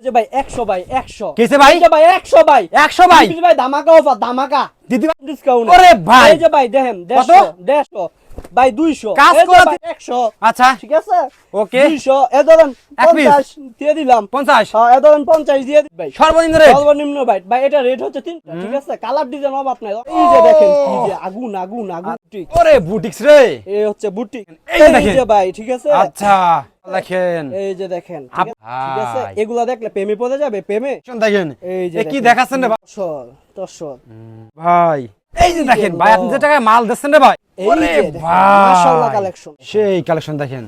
ভাই একশো ভাই একশো। কিসে ভাই? ভাই একশো ভাই। একশো ভাই? ভাই ধামাকা অফার ধামাকা। দিদি ডিসকাউন্ট ভাই। যে ভাই দেখেন? দেড়শো দেড়শো। ভাই কাজ করা আচ্ছা। ঠিক আছে? ওকে। দুইশো। এ ধরেন এক piece। পঞ্চাশ দিয়ে দিলাম। হ্যাঁ, এ ধরেন পঞ্চাশ দিয়ে দিই ভাই সর্বনিম্ন রেট সর্বনিম্ন ভাই। ভাই এটা রেট হচ্ছে তিন ঠিক আছে? কালার ডিজাইন এই যে দেখেন কি যে আগুন আগুন আগুন। ঠিক ওরে বুটিক্স রে। এই হচ্ছে বুটি এই দেখেন। ভাই ঠিক আছে? আচ্ছা দেখেন। এই যে দেখেন ঠিক আছে? এগুলা দেখলে প্রেমে পড়ে যাবে প্রেমে? দেখেন এই যে কি দেখাচ্ছেন রে ভাই। এই যে দেখেন ভাই আপনি যে টাকায় মাল দিচ্ছেন রে ভাই সেই কালেকশন দেখেন।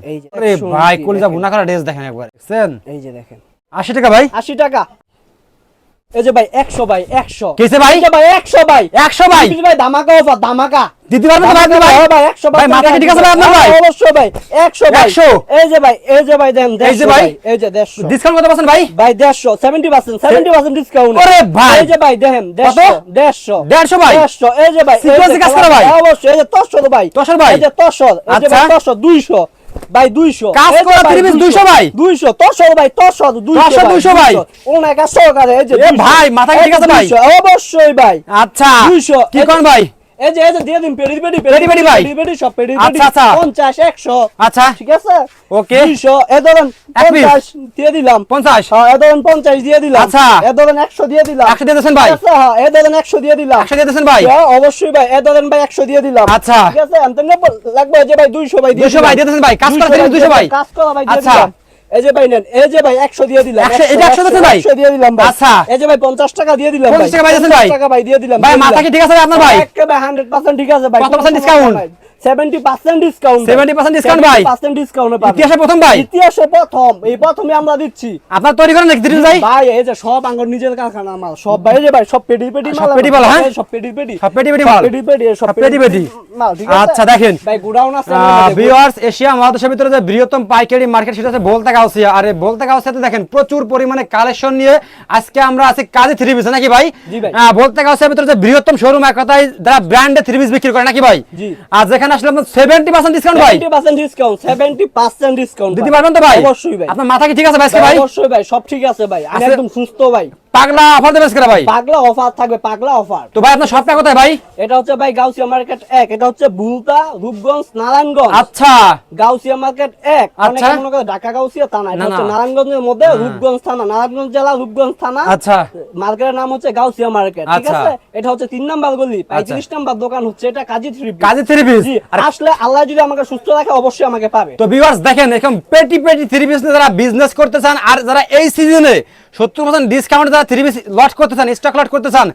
ভাই কলিজা। ভুনা করা ড্রেস দেখেন একবার দেখছেন? এই যে দেখেন। আশি টাকা ভাই? আশি টাকা। এই যে ভাই একশো ভাই একশো কিসে ভাই? ভাই একশো ভাই একশো ভাই ভাই ধামাকা অফার ধামাকা দিতে পারবেন তো ভাই ভাই হ্যাঁ ভাই, 100 ভাই, মাথা ঠিক আছে ভাই আপনার ভাই? হ্যাঁ, অবশ্যই ভাই 100 ভাই 100 এই যে ভাই এই যে ভাই দেন এই যে ভাই? এই যে 150 ডিসকাউন্ট কত পাচ্ছেন ভাই ভাই 150 70% 70% ডিসকাউন্ট ওরে ভাই! এই যে ভাই দেখেন 150 150 দেড়শো ভাই 150 এই যে ভাই এই কাজ করা ভাই? হ্যাঁ, অবশ্যই এই যে 300 ভাই তসর ভাই? এই যে 300 এই যে আচ্ছা। 300 200 ভাই 200 কাজ করা ভাই, 30 200 ভাই? 200 300 ভাই 300 200 200 ভাই? অনেক সহকারে এই যে ভাই, মাথা ঠিক আছে ভাই? অবশ্যই ভাই। আচ্ছা 200 কি কোন ভাই? এই যে এই যে দিয়ে দিন পেডি পেডি পেডি পেডি ভাই? পেডি পেডি সব পেডি আচ্ছা, আচ্ছা। 50 100 আচ্ছা। ঠিক আছে? ওকে। 200 এ ধরেন 50 দিয়ে দিলাম। পঞ্চাশ। হ্যাঁ এ ধরেন 50 দিয়ে দিলাম। আচ্ছা। এ ধরেন 100 দিয়ে দিলাম। একশো দিয়ে দিয়েছেন ভাই। আছে, হ্যাঁ এ ধরেন 100 দিয়ে দিলাম। একশো দিয়ে দিয়েছেন ভাই। হ্যাঁ, অবশ্যই ভাই এ ধরেন ভাই 100 দিয়ে দিলাম। আচ্ছা। ঠিক আছে? আনতে লাগবে যে ভাই 200 ভাই দিয়ে 200 ভাই দিয়ে দিয়েছেন ভাই। কাজ করা 30 200 ভাই কাজ করা ভাই দিয়ে আচ্ছা। দিলাম। এই যে ভাই নেন এই যে ভাই 100 দিয়ে দিলাম 100 এটা 100 দিয়েছেন ভাই? 100 দিয়ে দিলাম ভাই। আচ্ছা। এই যে ভাই 50 টাকা দিয়ে দিলাম 50 টাকা ভাই। 50 টাকা ভাই দিয়ে দিলাম ভাই মাথা কি ঠিক আছে আপনার ভাই? একেবারে 100% ঠিক আছে ভাই। কত পার্সেন্ট discount? 70% ডিসকাউন্ট 70% discount ভাই? 70% ডিসকাউন্ট পাবেন। ইতিহাসে প্রথম ভাই। ইতিহাসে প্রথম। এই প্রথমে আমরা দিচ্ছি। আপনার তৈরি করেন নাকি দিন ভাই। ভাই এই যে সব আঙ্গুর নিজের কারখানা মাল। সব ভাই এই ভাই সব পেডি পেডি সব পেডি মাল, হ্যাঁ? সব পেডি পেডি। সব পেটি পেটি মাল। পেডি পেডি সব সব পেডি পেডি। মাল ঠিক আছে? আচ্ছা, দেখেন। ভাই গুডাউন আছে ভিউয়ার্স এশিয়া মহাদেশের ভিতরে যে বৃহত্তম পাইকারি মার্কেট সেটা হচ্ছে বলতে গাউসিয়া। আর বলতে গাউসিয়াতে দেখেন প্রচুর পরিমাণে কালেকশন নিয়ে আজকে আমরা আছি কাজে থ্রি পিস নাকি ভাই? বলতে গাউসিয়ার ভিতরে যে বৃহত্তম শোরুম এক কথায় যারা ব্র্যান্ডে থ্রি পিস বিক্রি করে নাকি ভাই। আর যেখানে আসলে আপনার সেভেন্টি পার্সেন্ট ডিসকাউন্ট ভাই। 70% ডিসকাউন্ট 70% ডিসকাউন্ট দিতে পারবেন তো ভাই? অবশ্যই ভাই। আপনার মাথা কি ঠিক আছে ভাই ভাই অবশ্যই ভাই সব ঠিক আছে ভাই। আমি একদম সুস্থ ভাই। পাগলা অফার ভাই? পাগলা অফার থাকবে পাগলা অফার। তো ভাই আপনার সবটা কোথায় ভাই? এটা হচ্ছে ভাই গাউসিয়া মার্কেট এক এটা হচ্ছে বুলতা রূপগঞ্জ নারায়ণগঞ্জ। আচ্ছা। গাউসিয়া মার্কেট এক আচ্ছা। অনেকে ঢাকা গাউসিয়া থানা এটা হচ্ছে নারায়ণগঞ্জের মধ্যে রূপগঞ্জ থানা নারায়ণগঞ্জ জেলা রূপগঞ্জ থানা। আচ্ছা। মার্কেটের নাম হচ্ছে গাউসিয়া মার্কেট ঠিক আচ্ছা। আছে? এটা হচ্ছে তিন নাম্বার গলি। পঁয়ত্রিশ নাম্বার দোকান হচ্ছে এটা কাজী থ্রি কাজে থ্রি পিস? আর আসলে আল্লাহ যদি আমাকে সুস্থ রাখে অবশ্যই আমাকে পাবে। তো ভিউয়ার্স দেখেন এখন পেটি পেটি থ্রি পিস যারা বিজনেস করতে চান আর যারা এই সিজনে সত্তর পার্সেন্ট ডিসকাউন্ট যারা থ্রি পিস লট করতে চান স্টক লট করতে চান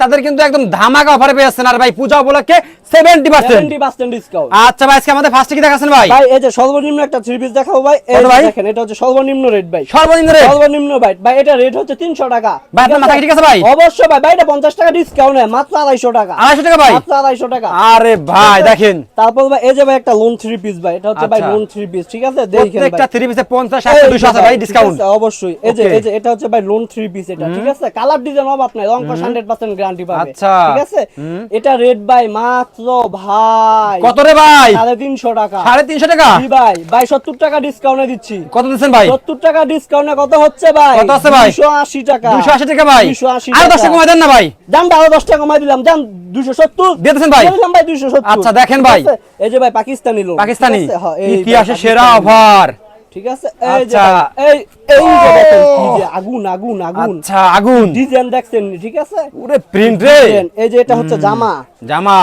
তাদের কিন্তু একদম ধামাকা অফারে পেয়ে যাচ্ছেন। আর ভাই পূজা উপলক্ষে সেভেন্টি পার্সেন্ট ডিসকাউন্ট আচ্ছা ভাই আজকে আমাদের ফার্স্টে কি দেখাচ্ছেন ভাই? ভাই এই যে সর্বনিম্ন একটা থ্রি পিস দেখাবো ভাই। এই ভাই? দেখেন এটা হচ্ছে সর্বনিম্ন রেট ভাই। সর্বনিম্ন রেট সর্বনিম্ন ভাই। ভাই এটা রেট হচ্ছে তিনশো টাকা। ভাই, আপনার মাথা ঠিক আছে ভাই? অবশ্যই ভাই। ভাই এটা পঞ্চাশ টাকা ডিসকাউন্ট মাত্র আড়াইশো টাকা। আড়াইশো টাকা ভাই? মাত্র আড়াইশো টাকা। আরে ভাই দেখেন। তারপর ভাই এই যে ভাই একটা লোন থ্রি পিস ভাই। এটা হচ্ছে ভাই। লোন থ্রি পিস ঠিক আছে? দেখেন প্রত্যেকটা থ্রি পিসে পঞ্চাশ এই একশো যে দুশো আছে ভাই ডিসকাউন্ট অবশ্যই। এই যে এই যে এটা হচ্ছে ভাই লোন থ্রি পিস এটা ঠিক আছে? কালার ডিজাইন অভাব নাই রং কস হান্ড্রেড পার্সেন্ট গ্যারান্টি পাবে। আচ্ছা। ঠিক আছে? এটা রেট ভাই মাত্র ভাই। কত রে ভাই? সাড়ে তিনশো টাকা। সাড়ে তিনশো টাকা? জি ভাই ভাই সত্তর টাকা ডিসকাউন্টে দিচ্ছি। কত দিচ্ছেন ভাই? সত্তর টাকা ডিসকাউন্টে কত হচ্ছে ভাই? কত আছে ভাই? দুশো আশি টাকা। দুশো আশি টাকা ভাই? দুশো আশি আর দশ টাকা কমাই দেন না ভাই। দাম আরও দশ টাকা কমাই দিলাম। দাম দুশো সত্তর। দিয়ে দিয়েছেন ভাই? দিলাম ভাই দুশো সত্তর। আচ্ছা, দেখেন ভাই। এই যে ভাই পাকিস্তানি লোন পাকিস্তানি? হ্যাঁ, ইতিহাসে সেরা অফার ঠিক আছে? এই যে আচ্ছা। এই এই যে দেখেন কি যে আগুন আগুন আগুন। আচ্ছা আগুন। ডিজাইন দেখছেন ঠিক আছে? ওরে প্রিন্ট রে। এই যে এটা হচ্ছে জামা। জামা।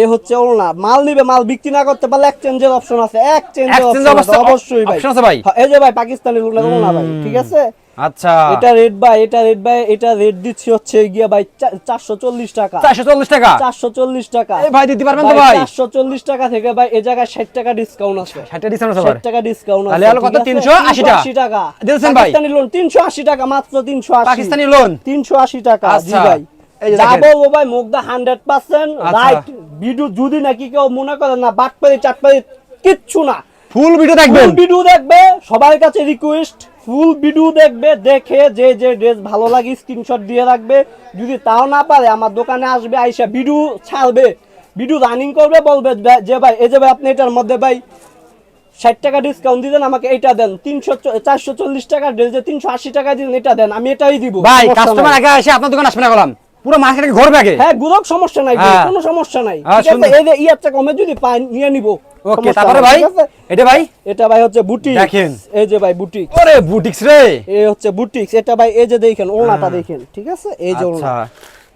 এ হচ্ছে ওলনা মাল নিবে মাল বিক্রি না করতে পারলে এক্সচেঞ্জের অপশন আছে। এক্সচেঞ্জের অপশন অবশ্যই ভাই। অপশন আছে ভাই? হ্যাঁ, এই যে ভাই পাকিস্তানি ওলনা ভাই ঠিক আছে? আচ্ছা। এটা রেট ভাই এটা রেট ভাই এটা রেট দিচ্ছি হচ্ছে গিয়া ভাই চারশো চল্লিশ টাকা। চারশো চল্লিশ টাকা? চারশো চল্লিশ টাকা। এই ভাই দিতে পারবেন তো ভাই চারশো চল্লিশ টাকা থেকে ভাই এ জায়গায় ষাট টাকা ডিসকাউন্ট আছে। ষাটটা ডিসকাউন্ট আছে ষাট টাকা ডিসকাউন্ট আছে তাহলে হলো কত? 380 টাকা? 380 টাকা। দিয়েছেন ভাই? পাকিস্তানি লোন তিনশো আশি টাকা মাত্র তিনশো আশি। পাকিস্তানি লোন তিনশো আশি টাকা জি আচ্ছা। ভাই। এই। যাব মুগদা আচ্ছা। রাইট ভিডিও যদি নাকি কেউ মনে করে না বাটপারি চাটপারি কিচ্ছু না। ফুল ভিডিও দেখবেন। ভিডিও দেখবে সবার কাছে রিকোয়েস্ট ফুল ভিডিও দেখবে দেখে যে যে ড্রেস ভালো লাগে স্ক্রিনশট দিয়ে রাখবে। যদি তাও না পারে আমার দোকানে আসবে আইসা ভিডিও ছাড়বে। ভিডিও রানিং করবে বলবে যে ভাই এই যে ভাই আপনি এটার মধ্যে ভাই ষাট টাকা ডিসকাউন্ট দিলেন আমাকে এটা দেন। তিনশো চারশো চল্লিশ টাকা ড্রেস যে তিনশো আশি টাকা দিলেন এটা দেন আমি এটাই দিব। ভাই কাস্টমার। আগে এসে আপনার দোকান আসবে না গেলাম পুরো মার্কেটে ঘুরবে আগে। হ্যাঁ গুরক সমস্যা নাই হ্যাঁ। কোনো সমস্যা নাই। হ্যাঁ, এই যে ইয়ারটা কমে যদি পাই নিয়ে নিব। ওকে তারপরে ভাই? এটা ভাই? এটা ভাই হচ্ছে বুটিক। দেখেন। এই যে ভাই বুটি আরে বুটিক্স রে! এই হচ্ছে বুটিক্স। এটা ভাই এই যে দেখেন ওনাটা দেখেন ঠিক আছে? এই যে ওনা আচ্ছা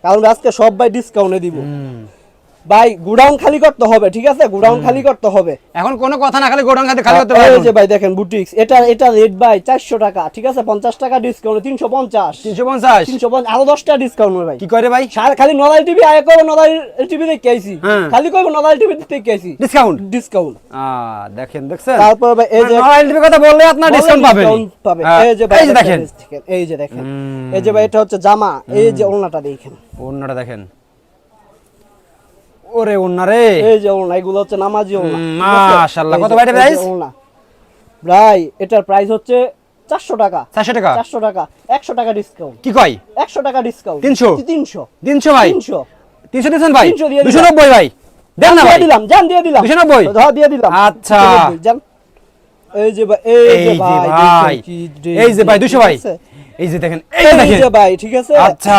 কারণ আজকে সব ভাই ডিসকাউন্টে দিব। ভাই গুডাউন খালি করতে হবে ঠিক আছে? গুডাউন খালি করতে হবে। এখন কোনো কথা না খালি গোডাউন খাতে খালি করতে এই যে ভাই দেখেন বুটিক্স এটা এটা রেট ভাই চারশো টাকা ঠিক আছে? পঞ্চাশ টাকা ডিসকাউন্ট তিনশো পঞ্চাশ। 350 তিনশো পঞ্চাশ আরও দশ টাকা ডিসকাউন্ট ভাই। কি করে ভাই? খালি নদাল টিভি আয় করব নদাল টিভি দেখে আইছি। হ্যাঁ। খালি করব নদাল টিভি দেখে আইছি। ডিসকাউন্ট ডিসকাউন্ট আ দেখেন দেখছেন? তারপর ভাই এই যে নরমাল টিভি কথা বললে আপনার ডিসকাউন্ট পাবেন। পাবে হ্যাঁ, এই যে ভাই এই যে দেখেন এই যে দেখেন। এই যে ভাই এটা হচ্ছে জামা এই যে ওড়নাটা দেখেন। ওন্নাটা দেখেন। ওরে ওন্না রে। এই যে ওড়না এগুলো হচ্ছে নামাজি আছে? মাশাআল্লাহ। কত ভাই? ওড়না ভাই এটার প্রাইস হচ্ছে চারশো টাকা। চারশো টাকা? চারশো টাকা। একশো টাকা ডিসকাউন্ট কি কয়? একশো টাকা ডিসকাউন্ট 300? তিনশো। তিনশো? ভাই? তিনশো। তিনশো দিচ্ছেন ভাই? 300 দিয়ে দিলাম। দুশো নব্বই ভাই। দেন না ভাই। দিলাম জান দিয়ে দিলাম। 290? হ্যাঁ দিয়ে দিলাম। আচ্ছা। 290, যান এই যে ভাই এই যে ভাই ভাই। দেখেন এই যে ভাই দুশো ঠিক ভাই। এই যে দেখেন এই এই যে ভাই ঠিক আছে? আচ্ছা।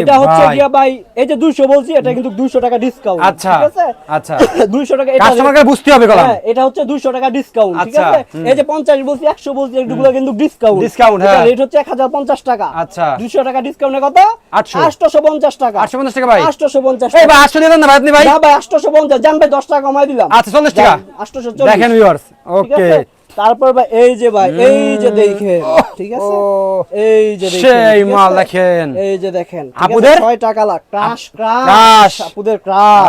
এটা হচ্ছে। গিয়া ভাই এই যে 200 বলছি এটা কিন্তু 200 টাকা ডিসকাউন্ট আচ্ছা ঠিক আছে? আচ্ছা। 200 টাকা এটা কাস্টমারকে বুঝতে হবে গলাম। হ্যাঁ, এটা হচ্ছে 200 টাকা ডিসকাউন্ট ঠিক আচ্ছা, আছে। এই যে 50 বলছি 100 বলছি এগুলো কিন্তু ডিসকাউন্ট Discount, হ্যাঁ। রেট হচ্ছে 1050 টাকা। আচ্ছা। 200 টাকা ডিসকাউন্টের কত 850 টাকা। 850 টাকা ভাই। 850 এই ভাই আটশো দিয়ে দেন না ভাই আপনি ভাই। না ভাই 850 জান ভাই 10 টাকা কমাই দিলাম। আচ্ছা 40 টাকা। 840 দেখেন ভিউয়ার্স ওকে? তারপর ভাই এই যে ভাই এই যে দেখেন ঠিক আছে? এই যে দেখেন সেই মাল দেখেন। এই যে দেখেন আপুদের? ছয় টাকা লাখ ক্রাশ ক্রাশ। আপুদের ক্রাশ।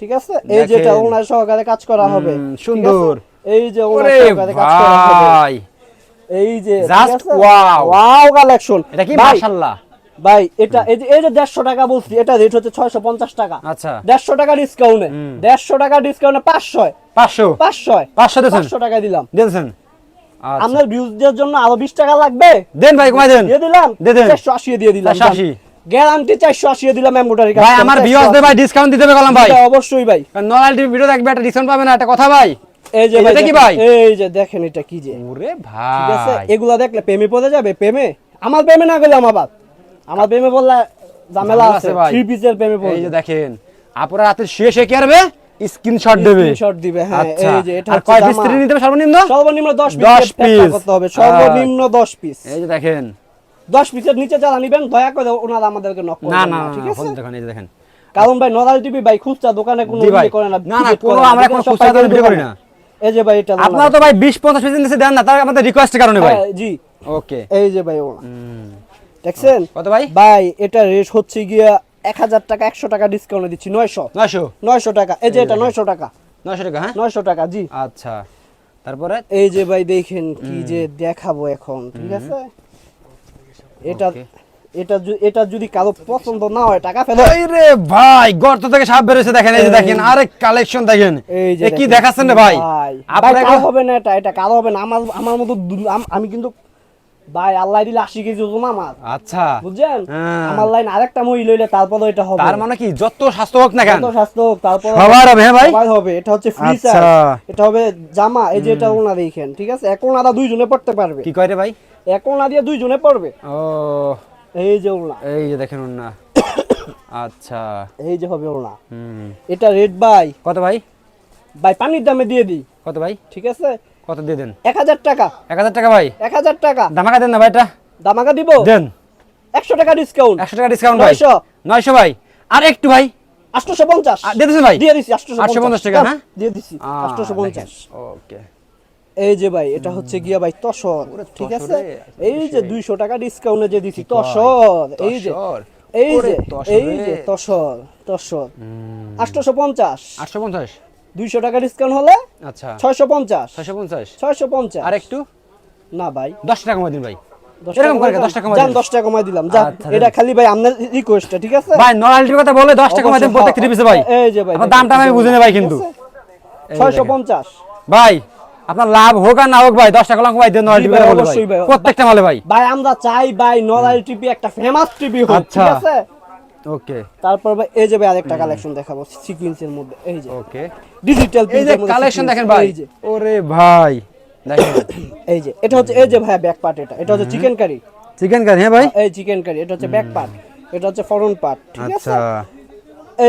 ঠিক আছে? এই যে এটা ওনার সহকারে কাজ করা হবে। সুন্দর। এই যে ওনার সহকারে কাজ করা হবে। এই যে Just wow. ওয়াও কালেকশন এটা কি মাশাআল্লাহ ভাই এটা এই যে 150 টাকা বলছি এটা রেট হচ্ছে 650 টাকা। আচ্ছা। 150 টাকা ডিসকাউন্টে 150 টাকা ডিসকাউন্টে 500 500 500 500 দিয়েছেন? 500 টাকা দিলাম। দিয়েছেন? আচ্ছা। আপনার ভিউজদের জন্য আরও 20 টাকা লাগবে? দেন ভাই কমাই দেন। দিয়ে দিলাম? দেন। 480 দিয়ে দিলাম 480 গ্যারান্টি 480 দিলাম এমব্রয়ডারি ভাই আমার ভিউয়ার্সদের ভাই ডিসকাউন্ট দিতে হবে ভাই। অবশ্যই ভাই। নরমাল টিভি ভিডিও দেখবে একটা ডিসকাউন্ট পাবে না একটা কথা ভাই। এই যে ভাই এটা কি ভাই? এই যে দেখেন এটা কি যে। ওরে ঠিক আছে? ভাই। এগুলা দেখলে প্রেমে পড়ে যাবে প্রেমে? আমার প্রেমে না গেলাম আবার আমার প্রেমে বললে ঝামেলা আছে ভাই। থ্রি পিসের প্রেমে বল এই যে দেখেন আপুরা রাতে শুয়ে শুয়ে কি করবে স্ক্রিনশট দেবে। স্ক্রিনশট দিবে হ্যাঁ আচ্ছা। এই যে এটা আর কয় পিস নিতে হবে সর্বনিম্ন? সর্বনিম্ন 10 পিস 10 piece। করতে হবে সর্বনিম্ন 10 পিস এই যে দেখেন। 10 পিসের নিচে যারা নেবেন দয়া করে ওনারা আমাদেরকে নক না করবেন না ঠিক আছে? ফোন দেখেন এই যে দেখেন। কারণ ভাই নরাল টিভি ভাই খুচরা দোকানে কোনো। ইয়ে করে না না, না, কোনো আমরা কোনো খুচরা পাইকারি বিক্রি করি না। এই যে ভাই এটা আপনারা তো ভাই 20 50 পিস নিচে দেন না তার আমাদের রিকোয়েস্টের কারণে ভাই। হ্যাঁ, জি। ওকে এই যে ভাই ওনা। দেখছেন? কত ভাই? ভাই এটা রেট হচ্ছে গিয়া এক হাজার টাকা একশো টাকা ডিসকাউন্টে দিচ্ছি নয়শো। 900 নয়শো টাকা। এই যে এটা নয়শো টাকা। 900 টাকা হ্যাঁ? নয়শো টাকা জি। আচ্ছা। তারপরে? এই যে ভাই দেখেন কি যে দেখাবো এখন ঠিক আছে? এটা এটা যদি- এটা যদি কারও পছন্দ না হয় টাকা ফেলো এই রে ভাই গর্ত থেকে সাপ বেরোছে দেখেন এই যে দেখেন আরে কালেকশন দেখেন। এই যে কি দেখাচ্ছেন রে ভাই? আপনারা হবে না এটা এটা কারও হবে না। আমার আমার মতো আমি কিন্তু ভাই আল্লাহ দিলে আশি কেজি ওজন আমার। আচ্ছা। বুঝছেন? হ্যাঁ। আমার লাইন আরেকটা হইলে তারপরে এটা হবে। তার মানে কি? যত স্বাস্থ্য হোক না কেন? কত স্বাস্থ্য হোক, তারপরে সবার হবে, হ্যাঁ ভাই? সবার হবে। এটা হচ্ছে ফ্রি আচ্ছা। এটা হবে জামা। এই যে এটা ওনা দেখেন ঠিক আছে? দুইজনে পড়তে পারবে। কি কয় রে ভাই? ওনা দুইজনে পড়বে। ও। এই যে ওনা। এই যে দেখেন ওর না আচ্ছা। এই যে হবে ওনা। হুম। এটা রেড বাই কত ভাই? বাই পানির দামে দিয়ে দিই। কত ভাই? ঠিক আছে? কত দিয়ে দেন? এক হাজার টাকা। এক হাজার টাকা ভাই। এক হাজার টাকা। দামাকা দেন না ভাই এটা? দামাকা দিব? দেন। একশো টাকা ডিসকাউন্ট একশো টাকা ডিসকাউন্ট ভাই। নয়শো। ভাই। আর একটু ভাই। আটশোশো পঞ্চাশ। দিয়ে দিছেন ভাই? দিয়ে দিছি আটশোশো 850 টাকা, হ্যাঁ? দিয়ে দিছি আটশোশো পঞ্চাশ। ওকে। এই যে ভাই এটা হচ্ছে গিয়া ভাই তসর ঠিক আছে? এই যে দুইশো টাকা ডিসকাউন্টে যে দিছি তসর এই যে এই যে। এই যে তসর তসর। আটশোশো পঞ্চাশ। আটশো পঞ্চাশ। দুইশো টাকা ডিসকাউন্ট হলে আচ্ছা। ছয়শো পঞ্চাশ। ছয়শো পঞ্চাশ। ছয়শো পঞ্চাশ। আর একটু না ভাই। দশ টাকা কমাই দিন ভাই। এরকম করে কমাই দশ টাকা কমাই যান দিন। দশ টাকা কমাই দিলাম। যান আচ্ছা, এটা খালি ভাই আপনার রিকোয়েস্ট ঠিক আছে? ভাই নরালিটির কথা বলে দশ টাকা কমাই দেন প্রত্যেক থ্রি পিসে ভাই। এই যে ভাই দামটা আমি বুঝে ভাই কিন্তু। এই যে ছয়শো দেখেন। পঞ্চাশ। ভাই আপনার লাভ হোক আর না হোক ভাই দশ টাকা ভাই, অবশ্যই ভাই। প্রত্যেকটা মালে ভাই। ভাই আমরা চাই ভাই নরাল টিভি একটা ফেমাস টিভি হোক আচ্ছা। ঠিক আছে? ওকে। তারপর ভাই এই যে ভাই আরেকটা কালেকশন দেখাবো সিকুয়েন্সের মধ্যে। এই যে। ওকে। ডিজিটাল এই যে কালেকশন দেখেন ভাই। এই যে। ওরে ভাই। দেখেন। এই যে এটা হচ্ছে এই যে ভাই ব্যাক পার্ট এটা। এটা হচ্ছে চিকেন কারি চিকেন কারি হ্যাঁ ভাই? এই চিকেন কারি এটা হচ্ছে ব্যাক পার্ট এটা হচ্ছে ফরন পার্ট ঠিক আছে? আচ্ছা।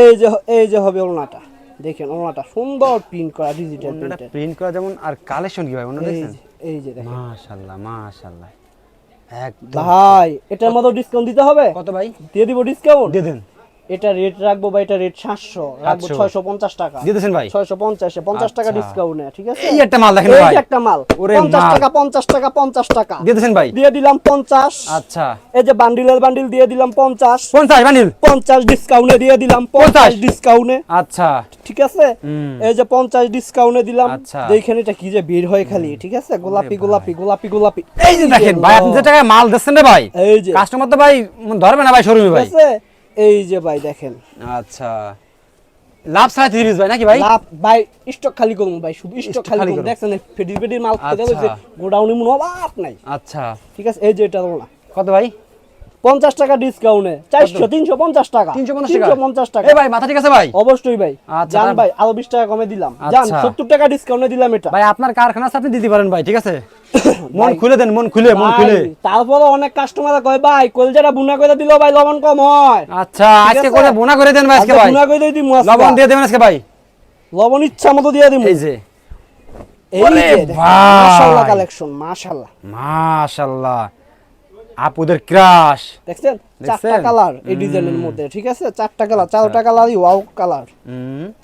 এই যে এই যে হবে ওলনাটা দেখেন ওলনাটা সুন্দর প্রিন্ট করা ডিজিটাল প্রিন্ট করা যেমন আর কালেকশন কি ভাই অন্য এই যে এই যে দেখেন। মাশাআল্লাহ মাশাআল্লাহ ভাই এটার মধ্যে ডিসকাউন্ট দিতে হবে? কত ভাই? দিয়ে দিব ডিসকাউন্ট দিয়ে দেন। এটা রেট রাখব বা এটা রেট সাতশো রাখব 700 ছয়শো পঞ্চাশ টাকা। দিয়ে দিয়েছেন ভাই? ছয়শো পঞ্চাশে পঞ্চাশ টাকা আচ্ছা। ডিসকাউন্টে ঠিক আছে? এই একটা মাল দেখেন ভাই। যে একটা মাল। পঞ্চাশ। টাকা পঞ্চাশ টাকা পঞ্চাশ টাকা। দিয়ে দিয়েছেন ভাই? দিয়ে দিলাম পঞ্চাশ। আচ্ছা। এই যে বান্ডিলের বান্ডিল দিয়ে দিলাম পঞ্চাশ। পঞ্চাশ বানিল পঞ্চাশ ডিসকাউন্টে দিয়ে দিলাম পঞ্চাশ ডিসকাউন্টে আচ্ছা। ঠিক আছে? এই যে পঞ্চাশ ডিসকাউন্টে দিলাম। আচ্ছা। দেখেন এটা কি যে বের হয় খালি ঠিক আছে? গোলাপি গোলাপি গোলাপি গোলাপি। এই যে দেখেন ভাই আপনি যে টাকায় মাল দিচ্ছেন রে ভাই এই যে। কাস্টমার তো ভাই ধরবে না ভাই শোরুমে ঠিক ভাই। আছে? এই যে ভাই দেখেন। আচ্ছা। লাভ সাড়ে তিরিশ ভাই নাকি ভাই? লাভ ভাই স্টক খালি করুন ভাই শুধু স্টক খালি করুন। দেখছেন ফেডি ফেডি মাল খেতে আচ্ছা। হয়েছে গোডাউনে মনে অভাব নাই। আচ্ছা। ঠিক আছে এই যে এটা কত ভাই? পঞ্চাশ টাকা ডিসকাউন্টে চারশো তিনশো পঞ্চাশ টাকা। তিনশো পঞ্চাশ টাকা। ভাই মাথা ঠিক আছে ভাই? অবশ্যই ভাই। আচ্ছা, জান ভাই আরও বিশ টাকা কমে দিলাম। জান আচ্ছা। সত্তর টাকা ডিসকাউন্টে দিলাম এটা। ভাই আপনার কারখানা আপনি দিতে পারেন ভাই ঠিক আছে? মন খুলে দেন মন খুলে মন খুলে। তারপরে অনেক কাস্টমার কয় ভাই কলজাটা বুনা করে দিল ভাই লবণ কম হয়। আচ্ছা আজকে? করে বোনা করে দেন ভাই আজকে ভাই। বুনা করে দিই লবণ দিয়ে দেবেন আজকে ভাই। লবণ ইচ্ছা মতো দিয়ে দিমু। এই যে। এই যে। মাশাআল্লাহ কালেকশন মাশাআল্লাহ। মাশাআল্লাহ। আপুদের ক্রাশ দেখছেন? চারটা কালার এই ডিজাইনের মধ্যে ঠিক আছে? চারটা কালার চারটা কালারই ওয়াও কালার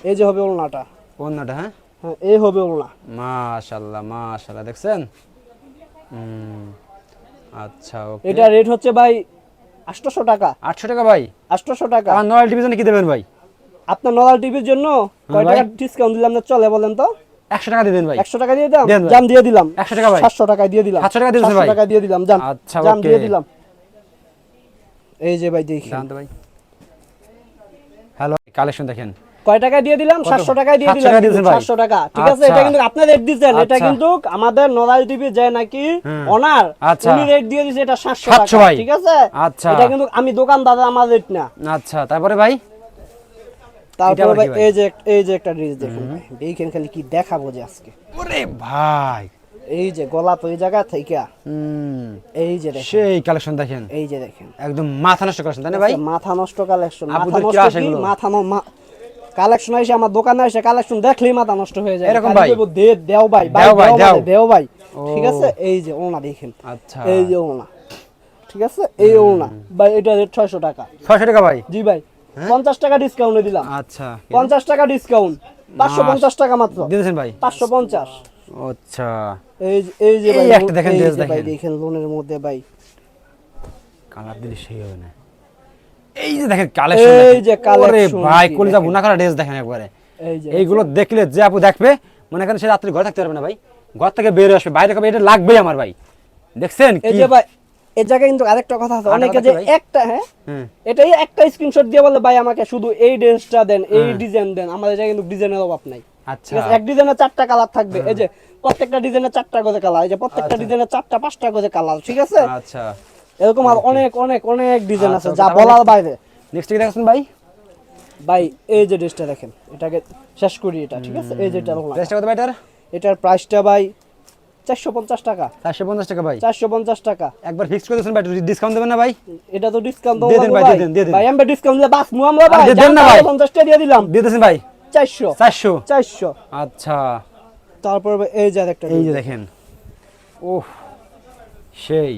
এই যে হবে ওলনাটা। কোনটা হ্যাঁ? হ্যাঁ এই হবে ওলনা। মাশাআল্লাহ মাশাআল্লাহ দেখছেন? আচ্ছা ওকে। এটা রেট হচ্ছে ভাই আটশোশো টাকা। 800 টাকা ভাই? আটশোশো টাকা। আমার নয়াল ডিভিশনে কি দেবেন ভাই? আপনার নলাল টিভির জন্য কয় টাকা ডিসকাউন্ট দিলাম না চলে বলেন তো? 100 টাকা দিয়ে দেন ভাই একশো টাকা দিয়ে ভাই। জান দিয়ে দিলাম 100 টাকা ভাই। দিয়ে দিলাম 700 টাকা দিয়ে 700 ভাই। টাকা দিয়ে দিলাম জান আচ্ছা, ওকে। দিয়ে দিলাম এই যে ভাই দেখি ভাই হ্যালো কালেকশন দেখেন কয় টাকায় দিয়ে দিলাম? সাতশো টাকায় দিয়ে দিলাম টাকা দিয়েছেন ভাই। সাতশো টাকা ঠিক আছে আচ্ছা। এটা কিন্তু আপনার রেট দিচ্ছেন এটা আচ্ছা। কিন্তু আমাদের নরাল টিভি যে নাকি। অনার আচ্ছা। উনি রেট দিয়ে দিচ্ছে এটা সাতশো 700 টাকা ঠিক আছে আচ্ছা। এটা কিন্তু আমি দোকানদার আমার রেট না আচ্ছা তারপরে ভাই তারপরে ভাই এই যে এই যে একটা ড্রেস দেখুন ভাই এইখান খালি কি দেখাবো যে আজকে? ওরে ভাই। এই যে গলা তো এই জায়গা থেকে এই যে দেখেন। সেই কালেকশন দেখেন। এই যে দেখেন। একদম মাথা নষ্ট করেছেন তাই না ভাই? মাথা নষ্ট কালেকশন মাথা নষ্ট কি? মাথা কালেকশন আমার দোকানে এসে কালেকশন দেখলেই মাথা নষ্ট হয়ে যায়। এরকম ভাই? দে দেও ভাই ভাই দেও ভাই, দেও দেও। ভাই। ঠিক আছে? এই যে ওনা দেখেন। আচ্ছা। এই যে ওনা। ঠিক আছে? এই ওনা। ভাই এটা রেট ছয়শো টাকা। ছয়শো টাকা ভাই? জি ভাই। পঞ্চাশ টাকা ডিসকাউন্টে দিলাম। আচ্ছা পঞ্চাশ টাকা ডিসকাউন্ট পাঁচশো পঞ্চাশ টাকা মাত্র। দিয়েছেন ভাই? পাঁচশো পঞ্চাশ। আচ্ছা। এই যে- এই যে ভাই একটা দেখেন ভাই দেখেন। দেখেন লোনের মধ্যে ভাই। কালার দিলে সেই হবে না। এই যে দেখেন কালেকশন এই যে collection ভাই কি কলিজা। বুনা করা ড্রেস দেখেন একবারে। এই যে এইগুলো দেখলে যে আপু দেখবে মনে করেন সে রাত্রি ঘরে থাকতে পারবে না ভাই। ঘর থেকে বের হয়ে আসবে। বাইরে কবে? এটা লাগবেই আমার ভাই। দেখছেন এই যে ভাই এই জায়গায় কিন্তু আরেকটা কথা আছে। অনেকে যে একটা হ্যাঁ? এটাই একটা স্ক্রিনশট দিয়ে বলে ভাই আমাকে শুধু এই ড্রেসটা দেন এই ডিজাইন দেন। আমাদের জায়গায় কিন্তু ডিজাইনের অভাব নাই। আচ্ছা। এক ডিজাইনের চারটা কালার থাকবে। এই যে প্রত্যেকটা ডিজাইনের চারটা করে কালার এই যে প্রত্যেকটা আচ্ছা। ডিজাইনের চারটা পাঁচটা করে কালার ঠিক আছে? আচ্ছা। এরকম আর অনেক অনেক অনেক ডিজাইন আছে আচ্ছা, যা বলার বাইরে। নেক্সট কি দেখাচ্ছেন ভাই? ভাই এই যে ড্রেসটা দেখেন এটাকে শেষ করি এটা ঠিক আছে? এই যে এটা ড্রেসটা কত ভাই এটার? এটার প্রাইসটা ভাই চারশো পঞ্চাশ টাকা। চারশো পঞ্চাশ টাকা ভাই। চারশো পঞ্চাশ টাকা। একবার ফিক্স করে দিয়েছেন ভাই ডিসকাউন্ট দেবেন না ভাই? এটা তো ডিসকাউন্ট দেন ভাই, দেন, দেন। ভাই আমরা ডিসকাউন্ট দিলে বাস মু আমরা ভাই। দেন না ভাই। পঞ্চাশ টাকা দিয়ে দিলাম। দিয়ে দিয়েছেন ভাই। চারশো। চারশো। চারশো। আচ্ছা। তারপর এই যে একটা এই যে দেখেন। ওহ সেই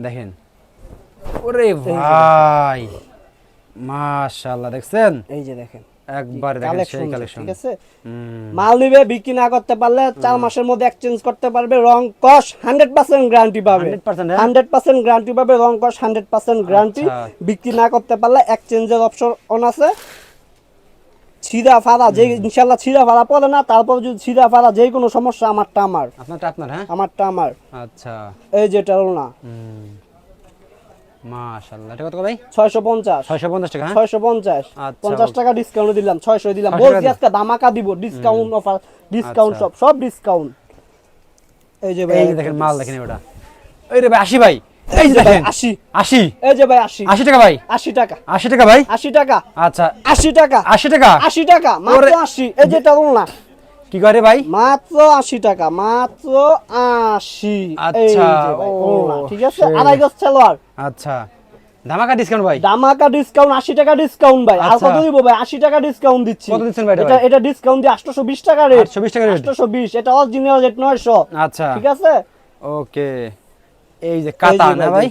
দেখেন। ওরে ভাই মাশাআল্লাহ দেখছেন? এই যে দেখেন। একবারে দেখেন কালেকশন ঠিক আছে? মাল নিবে বিক্রি না করতে পারলে চার মাসের মধ্যে এক্সচেঞ্জ করতে পারবে রং কস হান্ড্রেড পার্সেন্ট গ্যারান্টি পাবে। 100% হ্যাঁ? হান্ড্রেড পার্সেন্ট গ্যারান্টি পাবে রং কস হান্ড্রেড পার্সেন্ট গ্যারান্টি আচ্ছা। বিক্রি না করতে পারলে এক্সচেঞ্জের অপশন অন আছে। ছিঁড়া ফাড়া যে ইনশাল্লাহ ছিঁড়া ফাড়া পড়ে না তারপর যদি ছিঁড়া ফাড়া যে কোনো সমস্যা আমারটা আমার। আপনারটা আপনার হ্যাঁ? আমারটা আমার। আচ্ছা। এই যেটা না। মাশাআল্লাহ। এটা কত ভাই? ছয়শো পঞ্চাশ। 650 টাকা হ্যাঁ? ছয়শো পঞ্চাশ। আচ্ছা। টাকা ডিসকাউন্ট দিলাম ছয়শো দিলাম। বলছি আজকে দামাকা দিব ডিসকাউন্ট অফার ডিসকাউন্ট আচ্ছা। সব সব ডিসকাউন্ট এই যে ভাই এই দেখেন মাল দেখেন ওটা। ওই রে ভাই আসি ভাই। এই যে যে দেখেন আশি। আশি। এই যে ভাই আশি। আশি টাকা ভাই? আশি টাকা। আশি টাকা ভাই? আশি টাকা। আচ্ছা। আশি টাকা। আশি টাকা? আশি টাকা মাত্র ওরে- আশি। এই যে এটা না কি করে ভাই? মাত্র আশি টাকা মাত্র আশি। আচ্ছা, ঠিক আছে? আড়াই গজ সালোয়ার আচ্ছা ধামাকা ডিসকাউন্ট ভাই? দামাকা ডিসকাউন্ট আশি টাকা ডিসকাউন্ট ভাই। আর আচ্ছা। কত দিব ভাই? আশি টাকা ডিসকাউন্ট দিচ্ছি। কত দিচ্ছেন ভাই এটা এটা ডিসকাউন্ট দিয়ে আটশো বিশ টাকা রেট 820 টাকা? আটশো বিশ এটা অরিজিনাল রেট নয়শো। আচ্ছা। ঠিক আছে? ওকে। এই যে কাতা না ভাই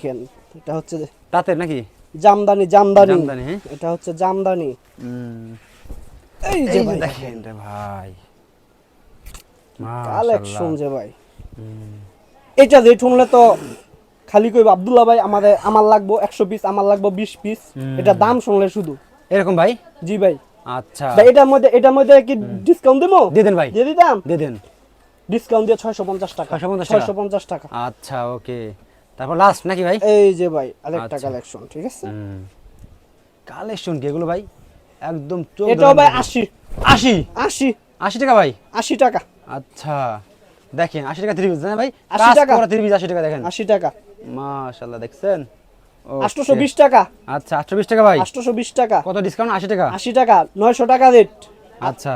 এটা হচ্ছে তাঁতের নাকি? জামদানি জামদানি। জামদানি, হ্যাঁ? এটা হচ্ছে জামদানি। এই যে ভাই দেখেন। রে ভাই। কালেকশন যে ভাই। এটা রেট শুনলে তো খালি কইব আব্দুল্লাহ ভাই আমাদের আমার লাগবো একশো পিস আমার লাগবো বিশ পিস এটা দাম শুনলে শুধু। এরকম ভাই? জি ভাই। আচ্ছা। ভাই এটার মধ্যে এটার মধ্যে কি ডিসকাউন্ট দেবো? দিয়ে দেন ভাই। দিয়ে দিতাম? দিয়ে দেন। ডিসকাউন্ট দিয়ে ছয়শো পঞ্চাশ টাকা। ছয়শো পঞ্চাশ টাকা। আচ্ছা ওকে। তারপর লাস্ট নাকি ভাই? এই যে ভাই আরেকটা আচ্ছা। কালেকশন ঠিক আছে? কালেকশন কি এগুলো ভাই? একদম এটাও ভাই আশি। আশি? আশি। আশি টাকা ভাই? আশি টাকা। আচ্ছা দেখেন আশি টাকা থ্রি পিস ভাই? 80 টাকা। পুরো থ্রি পিস আশি টাকা দেখেন। আশি টাকা। মাশাল্লাহ দেখছেন. আটশোশো বিশ টাকা। আচ্ছা আটশো বিশ টাকা ভাই? আটশোশো বিশ টাকা। কত ডিসকাউন্ট আশি টাকা? আশি টাকা নয়শো টাকা রেট আচ্ছা।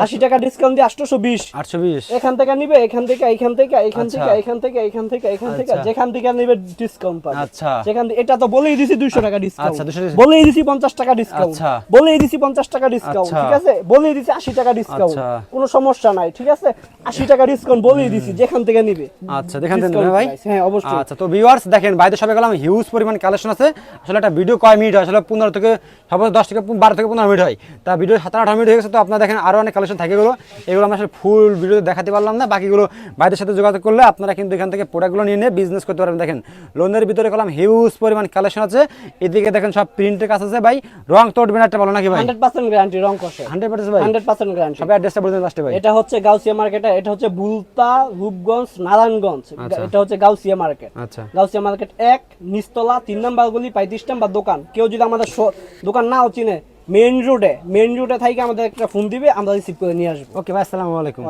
আশি টাকা ডিসকাউন্ট দিয়ে আটশোশো বিশ। আটশো বিশ। এখান থেকে নিবে এখান থেকে এখান থেকে এখান আচ্ছা। থেকে এখান থেকে এখান থেকে এখান থেকে আচ্ছা। যেখান থেকে নিবে ডিসকাউন্ট পাবে। আচ্ছা। যেখান থেকে এটা তো বলেই দিছি 200 টাকা ডিসকাউন্ট আচ্ছা, 200 বলেই দিছি 50 টাকা ডিসকাউন্ট। বলেই দিছি 50 টাকা ডিসকাউন্ট। ঠিক আছে? বলেই দিছি 80 টাকা ডিসকাউন্ট। কোনো সমস্যা নাই ঠিক আছে? 80 টাকা ডিসকাউন্ট বলেই দিছি যেখান থেকে নিবে। আচ্ছা ভাই? হ্যাঁ অবশ্যই। আচ্ছা তো ভিউয়ার্স দেখেন বাইরে সবাই গেলাম হিউজ পরিমাণ কালেকশন আছে। আসলে একটা ভিডিও কয় মিনিট হয়? আসলে পনেরো থেকে সব দশ থেকে বারো থেকে পনেরো মিনিট হয়। তা ভিডিও সাত আট মিনিট হয়ে গেছে তো আপনারা দেখেন আরও অনেক কালেকশন থাকে গেলো এগুলো আমরা আসলে ফুল ভিডিওতে দেখাতে পারলাম না। বাকিগুলো বাইরের সাথে যোগাযোগ করলে আপনারা কিন্তু এখান থেকে প্রোডাক্টগুলো নিয়ে নিয়ে বিজনেস করতে পারবেন। দেখেন লোনের ভিতরে করলাম হিউজ পরিমাণ কালেকশন আছে। এদিকে দেখেন সব প্রিন্টের কাজ আছে ভাই। রং তো উঠবে না একটা বলো নাকি ভাই? 100% গ্যারান্টি রং কষে। হান্ড্রেড পার্সেন্ট ভাই। 100% গ্যারান্টি সবাই অ্যাড্রেসটা বলে দেন লাস্টে ভাই। এটা হচ্ছে গাউসিয়া মার্কেট এটা হচ্ছে বুলতা রূপগঞ্জ নারায়ণগঞ্জ। আচ্ছা। এটা হচ্ছে গাউসিয়া মার্কেট আচ্ছা। গাউসিয়া মার্কেট এক নিস্তলা তিন নাম্বার গলি পঁয়ত্রিশ নাম্বার দোকান। কেউ যদি আমাদের দোকান নাও চিনে মেইন রোডে মেইন রোডে থাকি আমাদের একটা ফোন দিবে আমরা রিসিভ করে নিয়ে আসব ওকে ভাই আসসালামু আলাইকুম।